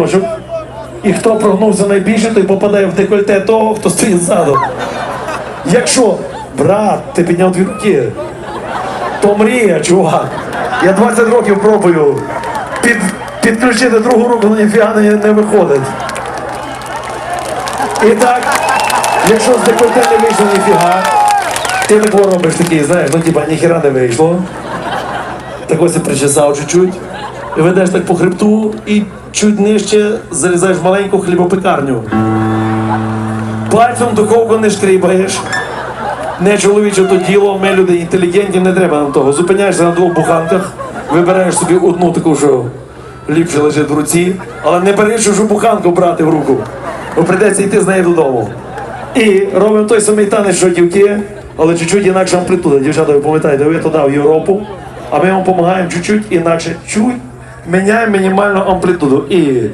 точок. І хто прогнувся найбільше, той попадає в декольте того, хто стоїть ззаду. Якщо, брат, ти підняв дві руки, то мрія, чувак. Я 20 років пробую під, підключити другу руку, але ніфіга не, не виходить. І так, якщо з декольте не вийшло ніфіга, ти тако робиш такий, знаєш, ну типа ніхіра не вийшло. Так ось і причесав чуть-чуть. І ведеш так по хребту і чуть нижче залізаєш в маленьку хлібопекарню. Пальцем духовку не шкрібаєш. Не чоловіче то діло, ми люди інтелігентні, не треба нам того. Зупиняєшся на двох буханках, вибираєш собі одну таку, що ліпше лежить в руці, але не бери чужу буханку брати в руку, бо прийдеться йти з нею додому. І робимо той самий танець, що дівки, але чуть-чуть інакша амплітуда. Дівчата, ви пам'ятаєте, ви туди в Європу, а ми вам допомагаємо чуть-чуть інакше. Чуть міняємо мінімальну амплітуду. І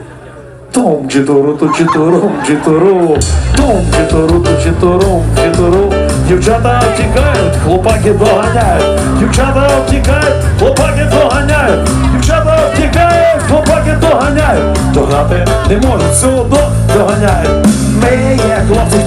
том читору, то читором, читору, том читору, то читором, читору. Дівчата втікають, хлопаки доганяють. Дівчата втікають, хлопаки доганяють. Дівчата втікають, хлопаки доганяють. Догнати не можуть, все одно доганяють. Ми є хлопці